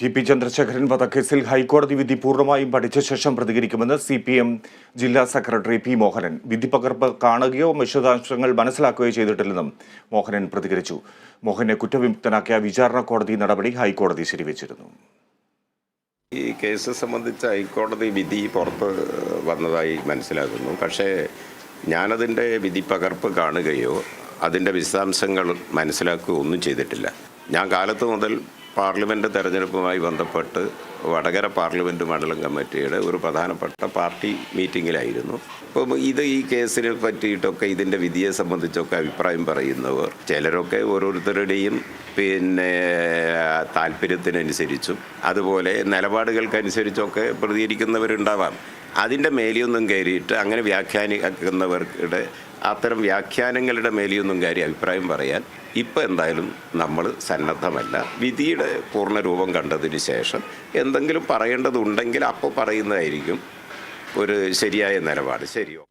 T P Chandrasekharan വധക്കേസിൽ ഹൈക്കോടതി വിധി പൂർണമായും പഠിച്ച ശേഷം പ്രതികരിക്കുമെന്ന് സി പി എം ജില്ലാ സെക്രട്ടറി പി മോഹനൻ. വിധി പകർപ്പ് കാണുകയോ വിശദാംശങ്ങൾ മനസ്സിലാക്കുകയോ ചെയ്തിട്ടില്ലെന്നും മോഹനൻ പ്രതികരിച്ചു. മോഹനെ കുറ്റവിമുക്തനാക്കിയ വിചാരണ കോടതി നടപടി ഹൈക്കോടതി ശരിവച്ചിരുന്നു. ഈ കേസ് സംബന്ധിച്ച് ഹൈക്കോടതി വിധി പുറത്ത് വന്നതായി മനസ്സിലാക്കുന്നു പക്ഷേ ഞാനതിന്റെ വിധി പകർപ്പ് കാണുകയോ അതിന്റെ വിശദാംശങ്ങൾ മനസ്സിലാക്കുകയോ ഒന്നും ചെയ്തിട്ടില്ല. ഞാൻ കാലത്ത് മുതൽ പാർലമെന്റ് തെരഞ്ഞെടുപ്പുമായി ബന്ധപ്പെട്ട് വടകര പാർലമെന്റ് മണ്ഡലം കമ്മിറ്റിയുടെ ഒരു പ്രധാനപ്പെട്ട പാർട്ടി മീറ്റിങ്ങിലായിരുന്നു അപ്പം ഇത് ഈ കേസിനെ പറ്റിയിട്ടൊക്കെ ഇതിന്റെ വിധിയെ സംബന്ധിച്ചൊക്കെ അഭിപ്രായം പറയുന്നവർ ചിലരൊക്കെ ഓരോരുത്തരുടെയും പിന്നെ താല്പര്യത്തിനനുസരിച്ചും അതുപോലെ നിലപാടുകൾക്കനുസരിച്ചൊക്കെ പ്രതികരിക്കുന്നവരുണ്ടാവാം. അതിന്റെ മേലെയൊന്നും കയറിയിട്ട് അങ്ങനെ വ്യാഖ്യാനിക്കുന്നവർക്കിടെ അത്തരം വ്യാഖ്യാനങ്ങളുടെ മേലെയൊന്നും കാര്യ അഭിപ്രായം പറയാൻ ഇപ്പോൾ എന്തായാലും നമ്മൾ സന്നദ്ധമല്ല. വിധിയുടെ പൂർണ രൂപം കണ്ടതിന് ശേഷം എന്തെങ്കിലും പറയേണ്ടതുണ്ടെങ്കിൽ അപ്പോൾ പറയുന്നതായിരിക്കും ഒരു ശരിയായ നിലപാട്. ശരിയോ?